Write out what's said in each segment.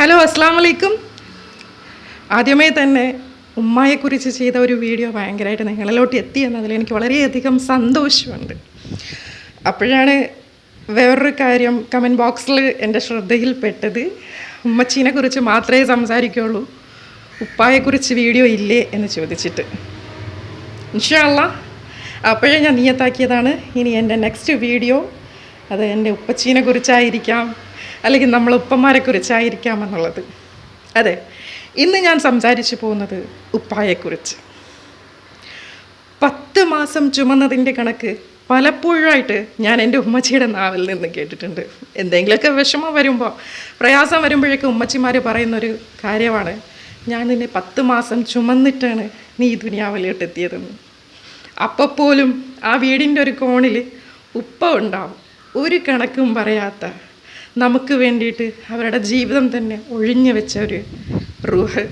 Hello അസ്സാം വലൈക്കും ആദ്യമേ തന്നെ ഉമ്മായെക്കുറിച്ച് ചെയ്ത ഒരു വീഡിയോ ഭയങ്കരമായിട്ട് നിങ്ങളിലോട്ട് എത്തി എന്നതിൽ എനിക്ക് വളരെയധികം സന്തോഷമുണ്ട്. അപ്പോഴാണ് വേറൊരു കാര്യം കമന്റ് ബോക്സിൽ എന്റെ ശ്രദ്ധയിൽപ്പെട്ടത്. ഉമ്മച്ചീനെ കുറിച്ച് മാത്രമേ സംസാരിക്കുള്ളൂ. ഉപ്പായെക്കുറിച്ച് വീഡിയോ ഇല്ലേ എന്ന് ചോദിച്ചിട്ട്. ഇൻഷാല്ല അപ്പോഴേ ഞാൻ നിയത്താക്കിയതാണ്. ഇനി എന്റെ നെക്സ്റ്റ് വീഡിയോ അത് എന്റെ ഉപ്പച്ചീനെ കുറിച്ചായിരിക്കാം അല്ലെങ്കിൽ നമ്മൾ ഉപ്പന്മാരെ കുറിച്ചായിരിക്കാമെന്നുള്ളത് അതെ ഇന്ന് ഞാൻ സംസാരിച്ചു പോകുന്നത് ഉപ്പായെക്കുറിച്ച്. പത്ത് മാസം ചുമന്നതിന്റെ കണക്ക് പലപ്പോഴായിട്ട് ഞാൻ എന്റെ ഉമ്മച്ചിയുടെ നാവിൽ നിന്ന് കേട്ടിട്ടുണ്ട്. എന്തെങ്കിലുമൊക്കെ വിഷമം വരുമ്പോൾ പ്രയാസം വരുമ്പോഴേക്കും ഉമ്മച്ചിമാർ പറയുന്നൊരു കാര്യമാണ് ഞാൻ നിന്നെ പത്ത് മാസം ചുമന്നിട്ടാണ് നീ ഈ ദുനിയാവിലോട്ട് എത്തിയതെന്ന്. അപ്പോൾ പോലും ആ വീടിന്റെ ഒരു കോണിൽ ഉപ്പ ഉണ്ടാവും. ഒരു കണക്കും പറയാത്ത നമുക്ക് വേണ്ടിയിട്ട് അവരുടെ ജീവിതം തന്നെ ഒഴിഞ്ഞു വെച്ച ഒരു റൂഹ്.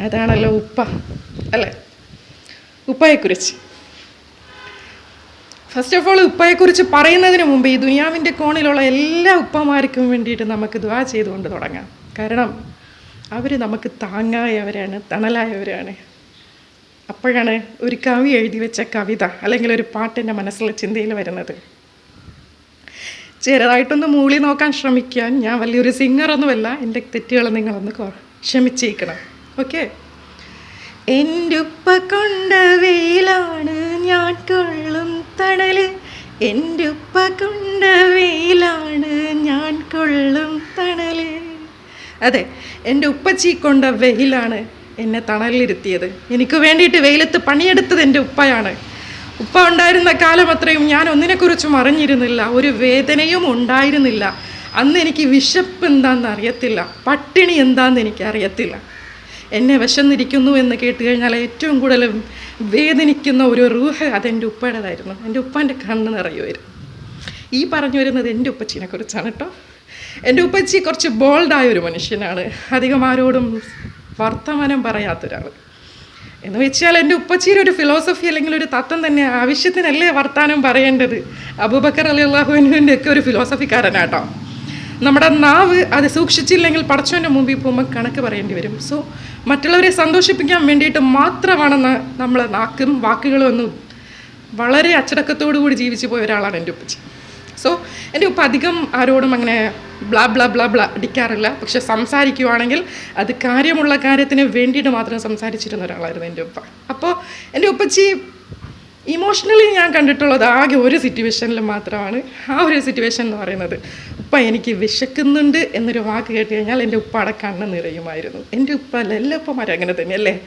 അതാണല്ലോ ഉപ്പ അല്ലേ? ഉപ്പയെക്കുറിച്ച്. ഫസ്റ്റ് ഓഫ് ഓൾ ഉപ്പയെക്കുറിച്ച് പറയുന്നതിന് മുമ്പ് ഈ ദുനിയാവിന്റെ കോണിലുള്ള എല്ലാ ഉപ്പമാർക്കും വേണ്ടിയിട്ട് നമുക്ക് ദ്വാ ചെയ്തുകൊണ്ട് തുടങ്ങാം. കാരണം അവർ നമുക്ക് താങ്ങായവരാണ് തണലായവരാണ്. അപ്പോഴാണ് ഒരു കവി എഴുതി വെച്ച കവിത അല്ലെങ്കിൽ ഒരു പാട്ട് എന്റെ മനസ്സിൽ ചിന്തയിൽ വരുന്നത്. ചെറുതായിട്ടൊന്ന് മൂളി നോക്കാൻ ശ്രമിക്കാൻ ഞാൻ വലിയൊരു സിംഗറൊന്നുമല്ല എന്റെ തെറ്റുകൾ നിങ്ങളൊന്ന് ക്ഷമിച്ചേക്കണം. ഓക്കെ എന്റെ ഉപ്പ കൊണ്ട വെയിലാണ് ഞാൻ കൊള്ളും തണൽ. എന്റെ ഉപ്പ കൊണ്ട വെയിലാണ് ഞാൻ കൊള്ളും തണൽ. അതെ എന്റെ ഉപ്പച്ചി കൊണ്ട വെയിലാണ് എന്നെ തണലിലിരുത്തിയത് എനിക്ക് വേണ്ടിയിട്ട് വെയിലത്ത് പണിയെടുത്തത് എന്റെ ഉപ്പയാണ്. ഉപ്പ ഉണ്ടായിരുന്ന കാലം അത്രയും ഞാൻ ഒന്നിനെക്കുറിച്ചും അറിഞ്ഞിരുന്നില്ല. ഒരു വേദനയും ഉണ്ടായിരുന്നില്ല. അന്ന് എനിക്ക് വിശപ്പ് എന്താണെന്ന് അറിയത്തില്ല. പട്ടിണി എന്താണെന്ന് എനിക്ക് അറിയത്തില്ല. എന്നെ വിശന്നിരിക്കുന്നു എന്ന് കേട്ട് കഴിഞ്ഞാൽ ഏറ്റവും കൂടുതൽ വേദനിക്കുന്ന ഒരു റൂഹ് അതെന്റെ ഉപ്പയുടേതായിരുന്നു. എന്റെ ഉപ്പാന്റെ കണ്ണ് നിറയുമായിരുന്നു. ഈ പറഞ്ഞു വരുന്നത് എന്റെ ഉപ്പച്ചീനെ കുറിച്ചാണ് കേട്ടോ. എന്റെ ഉപ്പച്ചി കുറച്ച് ബോൾഡായ ഒരു മനുഷ്യനാണ്. അധികം ആരോടും വർത്തമാനം പറയാത്തൊരാൾ എന്ന് വെച്ചാൽ എന്റെ ഉപ്പച്ചീരെ ഒരു ഫിലോസഫി അല്ലെങ്കിൽ ഒരു തത്വം തന്നെ ആവശ്യത്തിനല്ലേ വർത്താനം പറയേണ്ടത്? അബൂബക്കർ അലി അള്ളാഹുവിന്റെ ഒക്കെ ഒരു ഫിലോസഫിക്കാരനാട്ടോ നമ്മുടെ നാവ് അത് സൂക്ഷിച്ചില്ലെങ്കിൽ പടച്ചവന്റെ മുമ്പിൽ പോകുമ്പോൾ കണക്ക് പറയേണ്ടി വരും. സോ മറ്റുള്ളവരെ സന്തോഷിപ്പിക്കാൻ വേണ്ടിയിട്ട് മാത്രമാണ് നമ്മളെ നാക്കും വാക്കുകളും ഒന്നും വളരെ അച്ചടക്കത്തോടു കൂടി ജീവിച്ചു പോയ ഒരാളാണ് എന്റെ ഉപ്പച്ചി. സോ എന്റെ ഉപ്പ അധികം ആരോടും അങ്ങനെ ബ്ലാ ബ്ലാ ബ്ലാ ബ്ലാ അടിക്കാറില്ല. പക്ഷെ സംസാരിക്കുവാണെങ്കിൽ അത് കാര്യമുള്ള കാര്യത്തിന് വേണ്ടിയിട്ട് മാത്രം സംസാരിച്ചിരുന്ന ഒരാളായിരുന്നു എന്റെ ഉപ്പ. അപ്പോൾ എന്റെ ഉപ്പച്ചി ഇമോഷണലി ഞാൻ കണ്ടിട്ടുള്ളത് ആകെ ഒരു സിറ്റുവേഷനിൽ മാത്രമാണ്. ആ ഒരു സിറ്റുവേഷൻ എന്ന് പറയുന്നത് ഉപ്പ എനിക്ക് വിശക്കുന്നുണ്ട് എന്നൊരു വാക്ക് കേട്ട് കഴിഞ്ഞാൽ എന്റെ ഉപ്പയുടെ കണ്ണ് നിറയുമായിരുന്നു. എന്റെ ഉപ്പ എല്ലാ ഉപ്പമാരും അങ്ങനെ തന്നെയല്ലേ?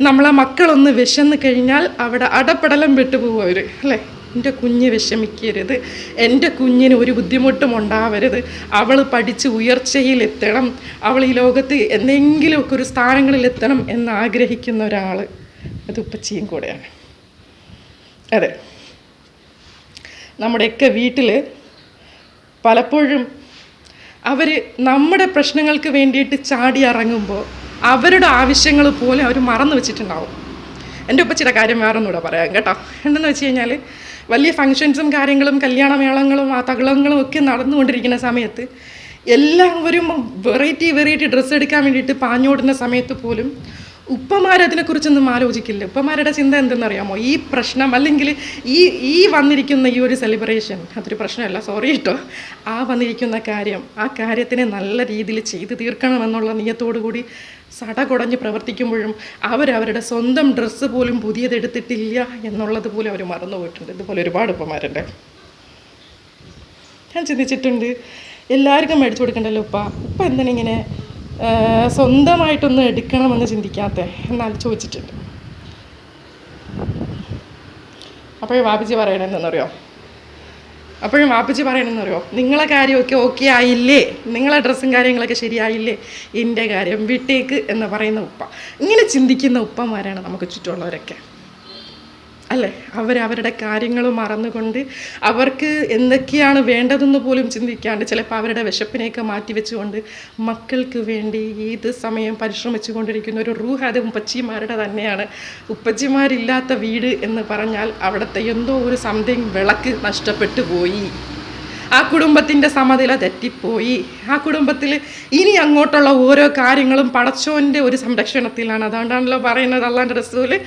നമ്മളെ മക്കളൊന്ന് വിശന്ന് കഴിഞ്ഞാൽ അവിടെ അടപ്പടലം വിട്ടുപോകും അവർ അല്ലേ? എന്റെ കുഞ്ഞ് വിഷമിക്കരുത്. എന്റെ കുഞ്ഞിന് ഒരു ബുദ്ധിമുട്ടും ഉണ്ടാവരുത്. അവൾ പഠിച്ച് ഉയർച്ചയിലെത്തണം. അവൾ ഈ ലോകത്ത് എന്തെങ്കിലുമൊക്കെ ഒരു സ്ഥാനങ്ങളിലെത്തണം എന്ന് ആഗ്രഹിക്കുന്ന ഒരാൾ അത് ഉപ്പച്ചിയും കൂടെയാണ്. അതെ. നമ്മുടെയൊക്കെ വീട്ടിൽ പലപ്പോഴും അവർ നമ്മുടെ പ്രശ്നങ്ങൾക്ക് വേണ്ടിയിട്ട് ചാടി ഇറങ്ങുമ്പോൾ അവരുടെ ആവശ്യങ്ങൾ പോലെ അവർ മറന്നു വെച്ചിട്ടുണ്ടാവും. എന്റെ ഉപ്പച്ചിയുടെ കാര്യം വേറെ ഒന്നുകൂടെ പറയാം കേട്ടോ. എന്തെന്ന് വെച്ച് കഴിഞ്ഞാൽ വലിയ ഫങ്ഷൻസും കാര്യങ്ങളും കല്യാണമേളങ്ങളും ആ തകളങ്ങളും ഒക്കെ നടന്നുകൊണ്ടിരിക്കുന്ന സമയത്ത് എല്ലാവരും വെറൈറ്റി വെറൈറ്റി ഡ്രസ്സ് എടുക്കാൻ വേണ്ടിയിട്ട് പാഞ്ഞോടുന്ന സമയത്ത് പോലും ഉപ്പമാരതിനെക്കുറിച്ചൊന്നും ആലോചിക്കില്ല. ഉപ്പമാരുടെ ചിന്ത എന്തെന്നറിയാമോ? ഈ പ്രശ്നം അല്ലെങ്കിൽ ഈ ഈ വന്നിരിക്കുന്ന ഈ ഒരു സെലിബ്രേഷൻ അതൊരു പ്രശ്നമല്ല സോറി കേട്ടോ ആ വന്നിരിക്കുന്ന കാര്യം ആ കാര്യത്തിനെ നല്ല രീതിയിൽ ചെയ്തു തീർക്കണമെന്നുള്ള നിയത്തോടു കൂടി സട കുടഞ്ഞ് പ്രവർത്തിക്കുമ്പോഴും അവരവരുടെ സ്വന്തം ഡ്രസ്സ് പോലും പുതിയതെടുത്തിട്ടില്ല എന്നുള്ളത് പോലും അവർ മറന്നുപോയിട്ടുണ്ട് ഇതുപോലെ ഒരുപാട് ഉപ്പമാരുണ്ട്. ഞാൻ ചിന്തിച്ചിട്ടുണ്ട് എല്ലാവർക്കും മേടിച്ചു കൊടുക്കണ്ടല്ലോ ഉപ്പ. ഉപ്പ എന്താണ് ഇങ്ങനെ സ്വന്തമായിട്ടൊന്നും എടുക്കണമെന്ന് ചിന്തിക്കാത്ത എന്നാൽ ചോദിച്ചിട്ടുണ്ട് അപ്പോൾ വാപ്പിച്ചി പറയണമെന്നറിയോ അപ്പോഴും വാപ്പച്ചി പറയണമെന്ന് പറയുമോ നിങ്ങളെ കാര്യമൊക്കെ ഓക്കെ ആയില്ലേ? നിങ്ങളെ ഡ്രസ്സും കാര്യങ്ങളൊക്കെ ശരിയായില്ലേ? എന്റെ കാര്യം വിട്ടേക്ക് എന്ന് പറയുന്ന ഉപ്പ. ഇങ്ങനെ ചിന്തിക്കുന്ന ഉപ്പമാരാണ് നമുക്ക് ചുറ്റുമുള്ളവരൊക്കെ. അല്ലേ? അവർ അവരുടെ കാര്യങ്ങൾ മറന്നുകൊണ്ട് അവർക്ക് എന്തൊക്കെയാണ് വേണ്ടതെന്ന് പോലും ചിന്തിക്കാണ്ട് ചിലപ്പോൾ അവരുടെ വിശപ്പിനെയൊക്കെ മാറ്റിവെച്ചുകൊണ്ട് മക്കൾക്ക് വേണ്ടി ഏത് സമയം പരിശ്രമിച്ചു കൊണ്ടിരിക്കുന്ന ഒരു റൂഹ് അത് ഉപ്പച്ചിമാരുടെ തന്നെയാണ്. ഉപ്പച്ചിമാരില്ലാത്ത വീട് എന്ന് പറഞ്ഞാൽ അവിടുത്തെ എന്തോ ഒരു സംതിങ് വിളക്ക് നഷ്ടപ്പെട്ടു പോയി. ആ കുടുംബത്തിന്റെ സമനില തെറ്റിപ്പോയി. ആ കുടുംബത്തിൽ ഇനി അങ്ങോട്ടുള്ള ഓരോ കാര്യങ്ങളും പടച്ചോന്റെ ഒരു സംരക്ഷണത്തിലാണ്. അതുകൊണ്ടാണല്ലോ പറയുന്നത് അള്ളാന്റെ റസൂൽ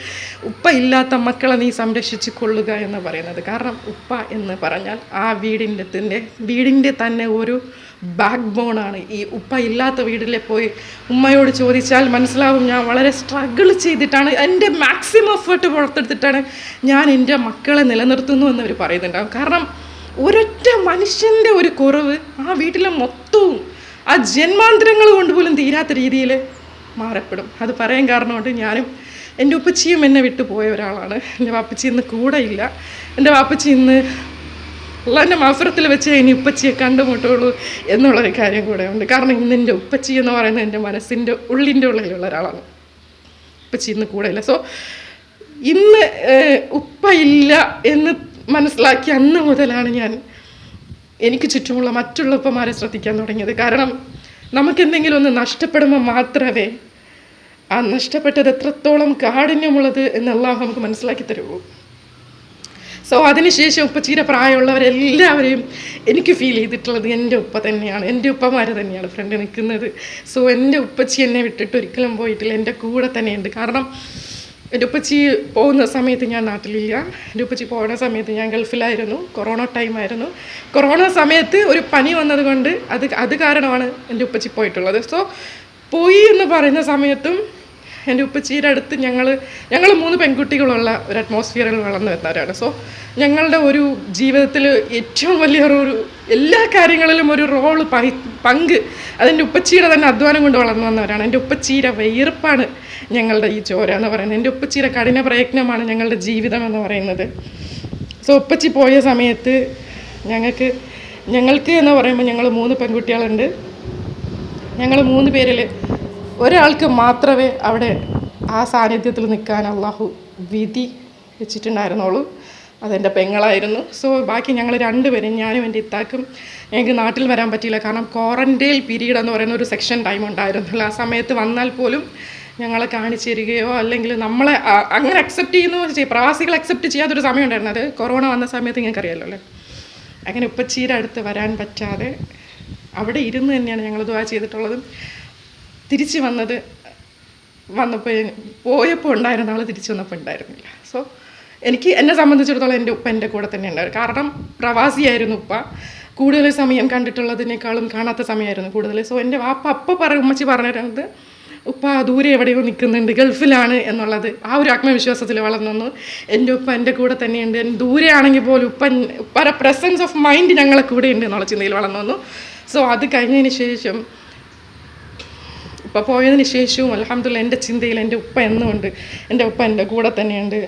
ഉപ്പ ഇല്ലാത്ത മക്കളെ നീ സംരക്ഷിച്ചു കൊള്ളുക എന്ന് പറയുന്നത്. കാരണം ഉപ്പ എന്ന് പറഞ്ഞാൽ ആ വീടിന്റെ തന്നെ വീടിന്റെ തന്നെ ഒരു ബാക്ക് ബോണാണ് ഈ ഉപ്പ ഇല്ലാത്ത വീട്ടിലെ പോയി ഉമ്മയോട് ചോദിച്ചാൽ മനസ്സിലാവും ഞാൻ വളരെ സ്ട്രഗിൾ ചെയ്തിട്ടാണ് എന്റെ മാക്സിമം എഫേർട്ട് പുറത്തെടുത്തിട്ടാണ് ഞാൻ എന്റെ മക്കളെ നിലനിർത്തുന്നു എന്ന് അവർ പറയുന്നുണ്ടാവും. കാരണം ഒരൊറ്റ മനുഷ്യന്റെ ഒരു കുറവ് ആ വീട്ടിലെ മൊത്തവും ആ ജന്മാന്തരങ്ങൾ കൊണ്ട് പോലും തീരാത്ത രീതിയിൽ മാറപ്പെടും. അത് പറയാൻ കാരണം കൊണ്ട് ഞാനും എന്റെ ഉപ്പച്ചിയും എന്നെ വിട്ടു പോയ ഒരാളാണ്. എന്റെ വാപ്പച്ചി ഇന്ന് കൂടെ ഇല്ല. എന്റെ വാപ്പച്ചി ഇന്ന് അള്ളാന്റെ മാഫറത്തിൽ വെച്ച് ഇനി ഉപ്പച്ചിയെ കണ്ടുമുട്ടുള്ളൂ എന്നുള്ളൊരു കാര്യം കൂടെ ഉണ്ട്. കാരണം ഇന്ന് എന്റെ ഉപ്പച്ചി എന്ന് പറയുന്നത് എന്റെ മനസ്സിന്റെ ഉള്ളിന്റെ ഉള്ളിലുള്ള ഒരാളാണ്. ഉപ്പച്ചി ഇന്ന് കൂടെ ഇല്ല. സോ ഇന്ന് ഏഹ്, ഉപ്പ ഇല്ല എന്ന് മനസ്സിലാക്കി അന്ന് മുതലാണ് ഞാൻ എനിക്ക് ചുറ്റുമുള്ള മറ്റുള്ള ഉപ്പമാരെ ശ്രദ്ധിക്കാൻ തുടങ്ങിയത്. കാരണം നമുക്കെന്തെങ്കിലും ഒന്ന് നഷ്ടപ്പെടുമ്പോൾ മാത്രമേ ആ നഷ്ടപ്പെട്ടത് എത്രത്തോളം കാഠിന്യമുള്ളത് എന്നെല്ലാം നമുക്ക് മനസ്സിലാക്കി തരുള്ളൂ സോ അതിനുശേഷം ഉപ്പച്ചീരെ പ്രായമുള്ളവരെല്ലാവരെയും എനിക്ക് ഫീൽ ചെയ്തിട്ടുള്ളത് എന്റെ ഉപ്പ തന്നെയാണ്. എന്റെ ഉപ്പമാർ തന്നെയാണ് ഫ്രണ്ട് നിൽക്കുന്നത്. സോ എന്റെ ഉപ്പച്ചി എന്നെ വിട്ടിട്ട് ഒരിക്കലും പോയിട്ടില്ല. എന്റെ കൂടെ തന്നെയുണ്ട്. കാരണം എന്റെ ഉപ്പച്ചി പോകുന്ന സമയത്ത് ഞാൻ നാട്ടിലില്ല. എന്റെ ഉപ്പച്ചി പോകുന്ന സമയത്ത് ഞാൻ ഗൾഫിലായിരുന്നു. കൊറോണ ടൈമായിരുന്നു. കൊറോണ സമയത്ത് ഒരു പനി വന്നത് കൊണ്ട് അത് അത് കാരണമാണ് എന്റെ ഉപ്പച്ചി പോയിട്ടുള്ളത്. സോ പോയി എന്ന് പറയുന്ന സമയത്തും എന്റെ ഉപ്പച്ചീടെ അടുത്ത് ഞങ്ങൾ ഞങ്ങൾ മൂന്ന് പെൺകുട്ടികളുള്ള ഒരു അറ്റ്മോസ്ഫിയറിൽ വളർന്നു വരുന്നവരാണ്. സോ ഞങ്ങളുടെ ഒരു ജീവിതത്തിൽ ഏറ്റവും വലിയൊരു ഒരു എല്ലാ കാര്യങ്ങളിലും ഒരു റോൾ പങ്ക് അതെന്റെ ഉപ്പച്ചീടെ തന്നെ അധ്വാനം കൊണ്ട് വളർന്നു വന്നവരാണ്. എന്റെ ഉപ്പച്ചീര വിയർപ്പാണ് ഞങ്ങളുടെ ഈ ചോര എന്ന് പറയുന്നത്. എന്റെ ഉപ്പച്ചീര കഠിന പ്രയത്നമാണ് ഞങ്ങളുടെ ജീവിതം എന്ന് പറയുന്നത്. സോ ഉപ്പച്ചി പോയ സമയത്ത് ഞങ്ങൾക്ക് ഞങ്ങൾക്ക് എന്ന് പറയുമ്പോൾ ഞങ്ങൾ മൂന്ന് പെൺകുട്ടികളുണ്ട്. ഞങ്ങൾ മൂന്ന് പേരിൽ ഒരാൾക്ക് മാത്രമേ അവിടെ ആ സാന്നിധ്യത്തിൽ നിൽക്കാൻ അള്ളാഹു വിധി വെച്ചിട്ടുണ്ടായിരുന്നുള്ളൂ. അതെന്റെ പെങ്ങളായിരുന്നു. സോ ബാക്കി ഞങ്ങൾ രണ്ടുപേരും ഞാനും എന്റെ ഇത്താക്കും ഞങ്ങൾക്ക് നാട്ടിൽ വരാൻ പറ്റിയില്ല. കാരണം ക്വാറന്റൈൻ പീരീഡ് എന്ന് പറയുന്ന ഒരു സെക്ഷൻ ടൈം ഉണ്ടായിരുന്നില്ല ആ സമയത്ത് വന്നാൽ പോലും ഞങ്ങളെ കാണിച്ചു തരികയോ അല്ലെങ്കിൽ നമ്മളെ അങ്ങനെ അക്സെപ്റ്റ് ചെയ്യുന്നു ചെയ്യും പ്രവാസികൾ അക്സെപ്റ്റ് ചെയ്യാത്തൊരു സമയം ഉണ്ടായിരുന്നു. അത് കൊറോണ വന്ന സമയത്ത് ഞങ്ങൾക്ക് അറിയാമല്ലോ അല്ലേ? അങ്ങനെ ഉപ്പച്ചീര അടുത്ത് വരാൻ പറ്റാതെ അവിടെ ഇരുന്ന് തന്നെയാണ് ഞങ്ങൾ ദുവാ ചെയ്തിട്ടുള്ളതും. തിരിച്ച് വന്നത് വന്നപ്പോൾ പോയപ്പോൾ ഉണ്ടായിരുന്ന ആൾ തിരിച്ചു വന്നപ്പോൾ ഉണ്ടായിരുന്നില്ല. സോ എനിക്ക് എന്നെ സംബന്ധിച്ചിടത്തോളം എന്റെ ഉപ്പ എന്റെ കൂടെ തന്നെ ഉണ്ടായിരുന്നു. കാരണം പ്രവാസിയായിരുന്നു ഉപ്പ. കൂടുതൽ സമയം കണ്ടിട്ടുള്ളതിനേക്കാളും കാണാത്ത സമയമായിരുന്നു കൂടുതൽ സോ എന്റെ വാപ്പ അപ്പ പറ ഉമ്മച്ചി പറഞ്ഞിരുന്നത് ഉപ്പ ദൂരെ എവിടെയോ നിൽക്കുന്നുണ്ട് ഗൾഫിലാണ് എന്നുള്ളത് ആ ഒരു ആത്മവിശ്വാസത്തിൽ വളർന്നു വന്നു. എന്റെ ഉപ്പ എന്റെ കൂടെ തന്നെയുണ്ട്. ദൂരെ ആണെങ്കിൽ പോലും ഉപ്പ ഉപ്പയുടെ പ്രസൻസ് ഓഫ് മൈൻഡ് ഞങ്ങളെ കൂടെ ഉണ്ട് എന്നുള്ള ചിന്തയിൽ വളർന്നു വന്നു. സോ അത് കഴിഞ്ഞതിന് ശേഷം ഉപ്പ പോയതിന് ശേഷവും അലഹമ്മദില്ല എന്റെ ചിന്തയിൽ എന്റെ ഉപ്പ എന്നുമുണ്ട്. എന്റെ ഉപ്പ എന്റെ കൂടെ തന്നെയുണ്ട്.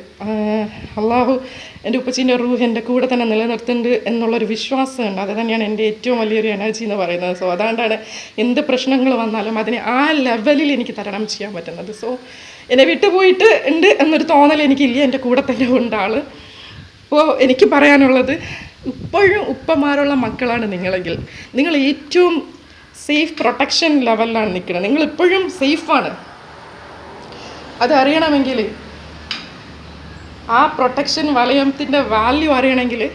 അള്ളാഹു എന്റെ ഉപ്പച്ചീന്റെ റൂഹ് എന്റെ കൂടെ തന്നെ നിലനിർത്തുന്നുണ്ട് എന്നുള്ളൊരു വിശ്വാസമുണ്ട്. അത് തന്നെയാണ് എന്റെ ഏറ്റവും വലിയൊരു എനർജി എന്ന് പറയുന്നത്. സോ അതുകൊണ്ടാണ് എന്ത് പ്രശ്നങ്ങൾ വന്നാലും അതിനെ ആ ലെവലിൽ എനിക്ക് തരണം ചെയ്യാൻ പറ്റുന്നത്. സോ എന്നെ വിട്ടുപോയിട്ട് ഉണ്ട് എന്നൊരു തോന്നൽ എനിക്കില്ല. എന്റെ കൂടെ തന്നെ ഉണ്ട് ആൾ. അപ്പോൾ എനിക്ക് പറയാനുള്ളത് ഇപ്പോഴും ഉപ്പമാരുള്ള മക്കളാണ് നിങ്ങളെങ്കിൽ. നിങ്ങൾ ഏറ്റവും സേഫ് പ്രൊട്ടക്ഷൻ ലെവലിലാണ് നിൽക്കുന്നത്. നിങ്ങൾ ഇപ്പോഴും സേഫാണ് അതറിയണമെങ്കിൽ ആ പ്രൊട്ടക്ഷൻ വലയത്തിന്റെ വാല്യൂ അറിയണമെങ്കിൽ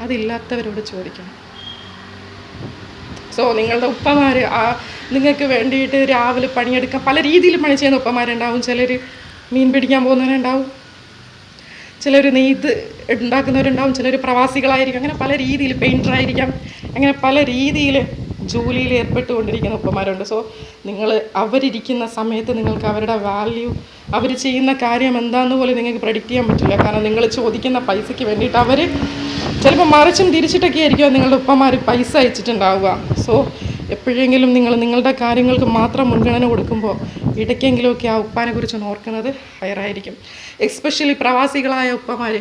അതില്ലാത്തവരോട് ചോദിക്കണം. സോ നിങ്ങളുടെ ഉപ്പമാർ ആ നിങ്ങൾക്ക് വേണ്ടിയിട്ട് രാവിലെ പണിയെടുക്കാൻ പല രീതിയിൽ പണി ചെയ്യുന്ന ഉപ്പമാരുണ്ടാവും. ചിലർ മീൻ പിടിക്കാൻ പോകുന്നവരുണ്ടാവും. ചിലർ നെയ്ത് ഉണ്ടാക്കുന്നവരുണ്ടാവും. ചിലർ പ്രവാസികളായിരിക്കും. അങ്ങനെ പല രീതിയിൽ പെയിന്റർ ആയിരിക്കാം. അങ്ങനെ പല രീതിയിൽ ജോലിയിൽ ഏർപ്പെട്ടുകൊണ്ടിരിക്കുന്ന ഉപ്പമാരുണ്ട്. സോ നിങ്ങൾ അവരിരിക്കുന്ന സമയത്ത് നിങ്ങൾക്ക് അവരുടെ വാല്യൂ അവർ ചെയ്യുന്ന കാര്യം എന്താണെന്ന് പോലും നിങ്ങൾക്ക് പ്രഡിക്റ്റ് ചെയ്യാൻ പറ്റില്ല. കാരണം നിങ്ങൾ ചോദിക്കുന്ന പൈസയ്ക്ക് വേണ്ടിയിട്ട് അവർ ചിലപ്പോൾ മറിച്ചും തിരിച്ചിട്ടൊക്കെ ആയിരിക്കും നിങ്ങളുടെ ഉപ്പമാർ പൈസ അയച്ചിട്ടുണ്ടാവുക. സോ എപ്പോഴെങ്കിലും നിങ്ങൾ നിങ്ങളുടെ കാര്യങ്ങൾക്ക് മാത്രം മുൻഗണന കൊടുക്കുമ്പോൾ ഇടയ്ക്കെങ്കിലുമൊക്കെ ആ ഉപ്പാനെ കുറിച്ച് ഓർക്കുന്നത് ഹയറായിരിക്കും എക്സ്പെഷ്യലി പ്രവാസികളായ ഉപ്പമാർ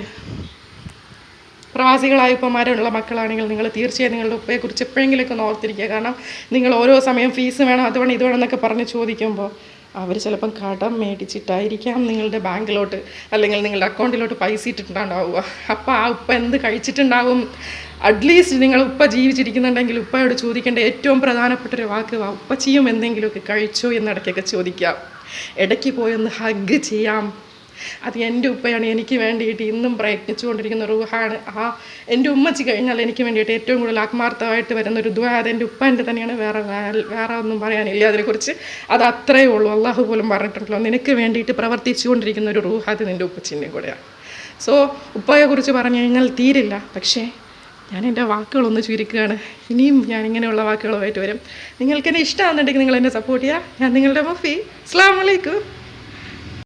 പ്രവാസികളായ ഉപ്പമാരുള്ള മക്കളാണെങ്കിൽ നിങ്ങൾ തീർച്ചയായും നിങ്ങളുടെ ഉപ്പയെക്കുറിച്ച് എപ്പോഴെങ്കിലുമൊക്കെ ഓർത്തിരിക്കുക. കാരണം നിങ്ങൾ ഓരോ സമയം ഫീസ് വേണം അത് വേണം ഇത് വേണം എന്നൊക്കെ പറഞ്ഞ് ചോദിക്കുമ്പോൾ അവർ ചിലപ്പം കടം മേടിച്ചിട്ടായിരിക്കാം നിങ്ങളുടെ ബാങ്കിലോട്ട് അല്ലെങ്കിൽ നിങ്ങളുടെ അക്കൗണ്ടിലോട്ട് പൈസ ഇട്ടിട്ടുണ്ടാവുക. അപ്പോൾ ആ ഉപ്പ എന്ത് കഴിച്ചിട്ടുണ്ടാവും? അറ്റ്ലീസ്റ്റ് നിങ്ങൾ ഉപ്പ ജീവിച്ചിരിക്കുന്നുണ്ടെങ്കിൽ ഉപ്പയോട് ചോദിക്കേണ്ട ഏറ്റവും പ്രധാനപ്പെട്ട ഒരു വാക്ക് ഉപ്പ ചെയ്യും എന്തെങ്കിലുമൊക്കെ കഴിച്ചോ എന്നിടയ്ക്കൊക്കെ ചോദിക്കാം. ഇടയ്ക്ക് പോയൊന്ന് ഹഗ് ചെയ്യാം. അത് എന്റെ ഉപ്പയാണ് എനിക്ക് വേണ്ടിയിട്ട് ഇന്നും പ്രയത്നിച്ചുകൊണ്ടിരിക്കുന്ന റൂഹാണ് ആ എന്റെ ഉമ്മച്ചി കഴിഞ്ഞാൽ എനിക്ക് വേണ്ടിയിട്ട് ഏറ്റവും കൂടുതൽ ആത്മാർത്ഥമായിട്ട് വരുന്ന ഒരു ദ്വാ അത് എന്റെ ഉപ്പാന്റെ തന്നെയാണ്. വേറെ വേറെ ഒന്നും പറയാനില്ല അതിനെക്കുറിച്ച്. അത് അത്രയേ ഉള്ളൂ. അള്ളാഹു പോലും പറഞ്ഞിട്ടുണ്ടല്ലോ. നിനക്ക് വേണ്ടിയിട്ട് പ്രവർത്തിച്ചുകൊണ്ടിരിക്കുന്ന ഒരു റൂഹ അത് നിന്റെ ഉപ്പച്ചിന്റെയും കൂടെയാണ്. സോ ഉപ്പയെക്കുറിച്ച് പറഞ്ഞു കഴിഞ്ഞാൽ തീരില്ല. പക്ഷേ ഞാൻ എന്റെ വാക്കുകളൊന്ന് ചുരുക്കുകയാണ്. ഇനിയും ഞാൻ ഇങ്ങനെയുള്ള വാക്കുകളുമായിട്ട് വരും. നിങ്ങൾക്ക് എന്നെ ഇഷ്ടമാണെന്നുണ്ടെങ്കിൽ നിങ്ങൾ എന്നെ സപ്പോർട്ട് ചെയ്യുക. ഞാൻ നിങ്ങളുടെ മഫി. അസ്സാം വലൈക്കും